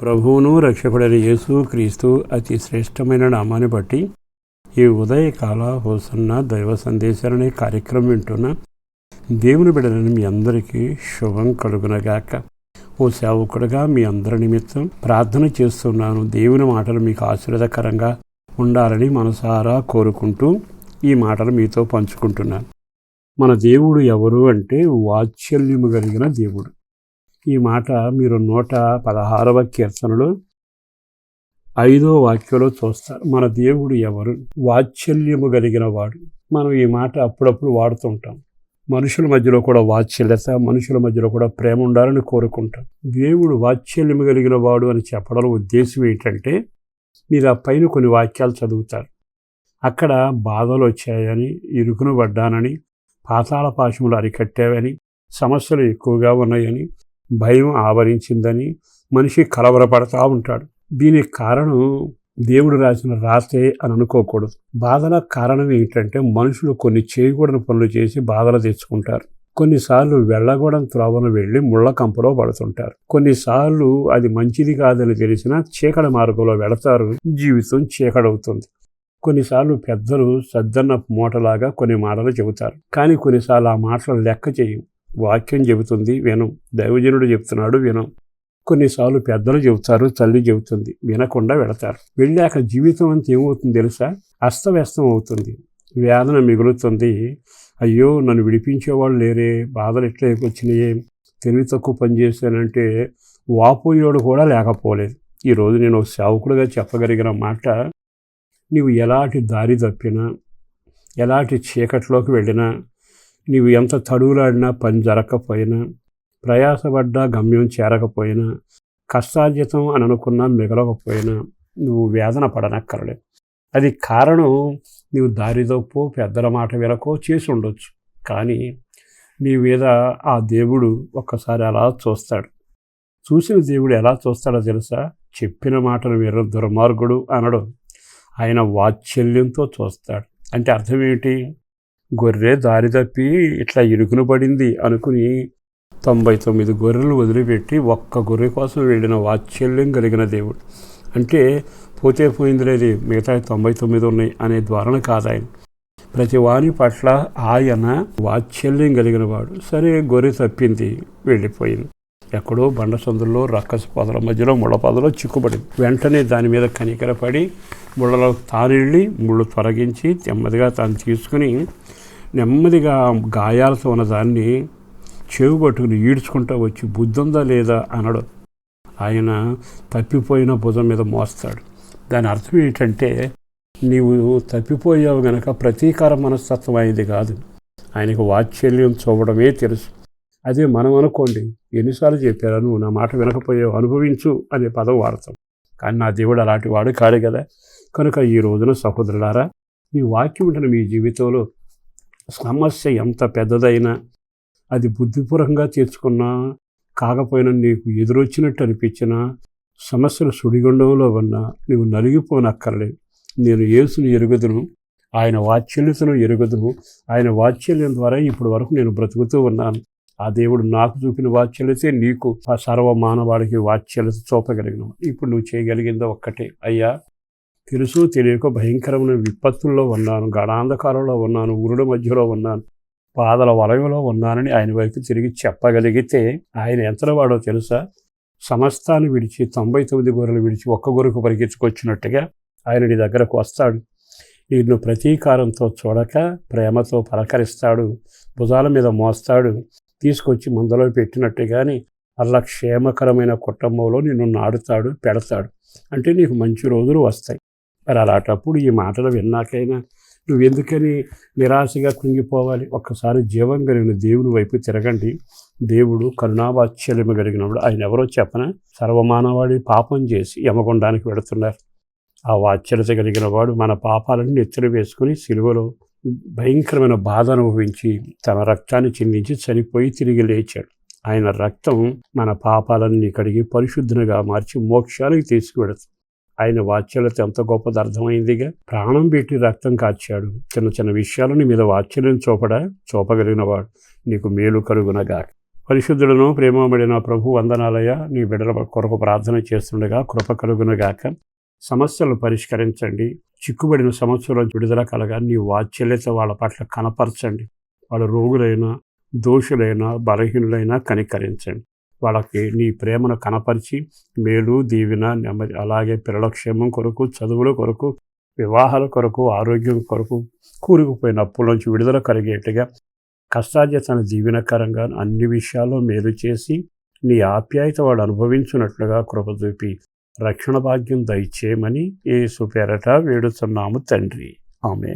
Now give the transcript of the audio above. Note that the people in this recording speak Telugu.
ప్రభువును రక్షపడిన యేసు క్రీస్తు అతి శ్రేష్టమైన నామాన్ని బట్టి ఈ ఉదయకాల హోసన్న దైవ సందేశాలనే కార్యక్రమం వింటున్న దేవుని బిడ్డలని మీ అందరికీ శుభం కలుగునగాక. ఓ సేవకుడుగా మీ అందరి నిమిత్తం ప్రార్థన చేస్తున్నాను. దేవుని మాటలు మీకు ఆశీర్వదకరంగా ఉండాలని మనసారా కోరుకుంటూ ఈ మాటలు మీతో పంచుకుంటున్నాను. మన దేవుడు ఎవరు అంటే వాత్సల్యము కలిగిన దేవుడు. ఈ మాట మీరు నూట పదహారవ కీర్తనలో ఐదో వాక్యంలో చూస్తారు. మన దేవుడు ఎవరు? వాత్సల్యము కలిగిన వాడు. మనం ఈ మాట అప్పుడప్పుడు వాడుతుంటాం మనుషుల మధ్యలో కూడా వాత్సల్యత మనుషుల మధ్యలో కూడా ప్రేమ ఉండాలని కోరుకుంటాం. దేవుడు వాత్సల్యము కలిగిన వాడు అని చెప్పడంలో ఉద్దేశం ఏంటంటే మీరు ఆ పైన కొన్ని వాక్యాలు చదువుతారు. అక్కడ బాధలు వచ్చాయని ఇరుకును పడ్డానని పాతాళ పాశములు అరికట్టావని సమస్యలు ఎక్కువగా ఉన్నాయని భయం ఆవరించిందని మనిషి కలవరపడతా ఉంటాడు. దీనికి కారణం దేవుడు రాసిన రాతే అని అనుకోకూడదు. బాధల కారణం ఏంటంటే మనుషులు కొన్ని చేయకూడని పనులు చేసి బాధలు తెచ్చుకుంటారు. కొన్నిసార్లు వెళ్ళకూడని త్రోవను వెళ్ళి ముళ్ళ కంపలో పడుతుంటారు. కొన్నిసార్లు అది మంచిది కాదని తెలిసినా చీకటి మార్గంలో వెళతారు. జీవితం చీకడవుతుంది కొన్నిసార్లు పెద్దలు సద్దన్న మూటలాగా కొన్ని మాటలు చెబుతారు. కానీ కొన్నిసార్లు ఆ మాటలు లెక్క చేయము వాక్యం చెబుతుంది వినం. దైవజనుడు చెబుతున్నాడు వినం. కొన్నిసార్లు పెద్దలు చెబుతారు తల్లి చెబుతుంది వినకుండా వెళతారు. వెళ్ళాక జీవితం అంతా ఏమవుతుంది తెలుసా? అస్తవ్యస్తం అవుతుంది. వేదన మిగులుతుంది. అయ్యో నన్ను విడిపించేవాళ్ళు లేరే బాధలు ఎట్లా వచ్చినాయే తెలివి తక్కువ పని చేశానంటే వాపోయేవాడు కూడా లేకపోలేదు. ఈరోజు నేను ఒక సేవకుడుగా చెప్పగలిగిన మాట నీవు ఎలాంటి దారి తప్పినా ఎలాంటి చీకట్లోకి వెళ్ళినా నీవు ఎంత తడువులాడినా పని జరగకపోయినా ప్రయాసపడ్డా గమ్యం చేరకపోయినా కష్టార్జితం అని అనుకున్నా మిగలకపోయినా నువ్వు వేదన పడనక్కర్లేదు. అది కారణం నీవు దారిదొప్పు పెద్దల మాట వినకో చేసి ఉండొచ్చు. కానీ నీ మీద ఆ దేవుడు ఒక్కసారి అలా చూస్తాడు. చూసిన దేవుడు ఎలా చూస్తాడో తెలుసా? చెప్పిన మాటను వీర దుర్మార్గుడు అనడు. ఆయన వాత్సల్యంతో చూస్తాడు. అంటే అర్థం ఏమిటి? గొర్రె దారి తప్పి ఇట్లా ఇరుకును పడింది అనుకుని తొంభై తొమ్మిది గొర్రెలు వదిలిపెట్టి ఒక్క గొర్రె కోసం వెళ్ళిన వాత్సల్యం కలిగిన దేవుడు. అంటే పోతే పోయింది లేదు మిగతా తొంభై తొమ్మిది ఉన్నాయి అనే ద్వారణ కాదు ఆయన. ప్రతి వాని పట్ల ఆయన వాత్సల్యం కలిగిన వాడు సరే గొర్రె తప్పింది వెళ్ళిపోయింది. ఎక్కడో బండసందుల్లో రక్కస పొదల మధ్యలో ముళ్ళ పొదలో చిక్కుపడింది వెంటనే దాని మీద కనికరపడి ముళ్ళలో తానెళ్ళి ముళ్ళు తొలగించి నెమ్మదిగా తాను తీసుకుని నెమ్మదిగా గాయాలతో ఉన్న దాన్ని చెవి పట్టుకుని ఈడ్చుకుంటూ వచ్చి బుద్ధి ఉందా లేదా? అనడు. ఆయన తప్పిపోయిన భుజం మీద మోస్తాడు. దాని అర్థం ఏంటంటే నీవు తప్పిపోయావు గనక ప్రతీకార మనస్తత్వం అయింది కాదు. ఆయనకు వాత్సల్యం చూడడమే తెలుసు. అదే మనం అనుకోండి. ఎన్నిసార్లు చెప్పారా నువ్వు? నా మాట వినకపోయావు. అనుభవించు అనే పదం వాడతాం. కానీ నా దేవుడు అలాంటి వాడు కాడు కదా. కనుక ఈ రోజున సహోదరులారా ఈ వాక్యం ఉంటున్న మీ జీవితంలో సమస్య ఎంత పెద్దదైనా అది బుద్ధిపూర్వకంగా తీర్చుకున్నా కాకపోయినా నీకు ఎదురొచ్చినట్టు అనిపించినా సమస్యలు సుడిగుండంలో ఉన్నా నువ్వు నలిగిపోనక్కర్లేదు. నేను యేసును ఎరుగుదును. ఆయన వాత్సల్యతను ఎరుగుదును. ఆయన వాత్సల్యం ద్వారా ఇప్పటి వరకు నేను బ్రతుకుతూ ఉన్నాను. ఆ దేవుడు నాకు చూపిన వాత్సల్యతే నీకు ఆ సర్వ మానవాడికి వాత్సల్యత చూపగలిగిన ఇప్పుడు నువ్వు చేయగలిగిందో ఒక్కటే. అయ్యా తెలుసు తెలియక భయంకరమైన విపత్తుల్లో ఉన్నాను గడాంధకారంలో ఉన్నాను ఉరుడు మధ్యలో ఉన్నాను పాదల వలయంలో ఉన్నానని ఆయన వైపు తిరిగి చెప్పగలిగితే ఆయన ఎంతవాడో తెలుసా? సమస్తాన్ని విడిచి తొంభై తొమ్మిది గొర్రెలు విడిచి ఒక్క గొర్రెకు పరిగెత్తుకొచ్చినట్టుగా ఆయన నీ దగ్గరకు వస్తాడు. నిన్ను ప్రతీకారంతో చూడక ప్రేమతో పలకరిస్తాడు భుజాల మీద మోస్తాడు తీసుకొచ్చి మందలో పెట్టినట్టుగాని అలా క్షేమకరమైన కుటుంబంలో నిన్ను నాడుతాడు పెడతాడు. అంటే నీకు మంచి రోజులు వస్తాయి. మరి అలాంటప్పుడు ఈ మాటలు విన్నాకైనా నువ్వు ఎందుకని నిరాశగా కృంగిపోవాలి? ఒక్కసారి జీవం కలిగిన దేవుని వైపు తిరగండి. దేవుడు కరుణావాత్సల్యము కలిగినప్పుడు ఆయన ఎవరో చెప్పన? సర్వమానవాడి పాపం చేసి యమగుండానికి వెడుతున్నారు ఆ వాత్సల్యత కలిగిన వాడు మన పాపాలను నెత్తిన వేసుకుని సిలువలో భయంకరమైన బాధ అనుభవించి తన రక్తాన్ని చిందించి చనిపోయి తిరిగి లేచాడు. ఆయన రక్తం మన పాపాలన్నీ కడిగి పరిశుద్ధునిగా మార్చి మోక్షానికి తీసుకువెడుతుంది. ఆయన వాత్సల్యత ఎంత గొప్పది అర్థమైందిగా? ప్రాణం పెట్టి రక్తం కాచాడు చిన్న చిన్న విషయాలను మీద వాచ్యలను చూపడా చూపగలిగినవాడు నీకు మేలు కలుగునగా పరిశుద్ధులను ప్రేమబడిన ప్రభు వందనాలయ నీ బిడ్డల కొరకు ప్రార్థన చేస్తుండగా కృప కలుగునగాక. సమస్యలు పరిష్కరించండి. చిక్కుబడిన సమస్యల విడుదల కలగా నీ వాత్సల్యత వాళ్ళ పట్ల కనపరచండి. వాళ్ళ రోగులైనా దోషులైనా బలహీనులైనా కనికరించండి. వాళ్ళకి నీ ప్రేమను కనపరిచి మేలు దీవెన నెమ్మది అలాగే పిల్లల క్షేమం కొరకు చదువుల కొరకు వివాహాల కొరకు ఆరోగ్యం కొరకు కూరుకుపోయిన అప్పులోంచి విడుదల కలిగేట్టుగా కష్టార్జతను జీవనకరంగా అన్ని విషయాల్లో మేలు చేసి నీ ఆప్యాయత వాడు అనుభవించినట్లుగా కృప చూపి రక్షణ భాగ్యం దయచేయమని ఏ సుపేరట వేడుతున్నాము తండ్రి. ఆమె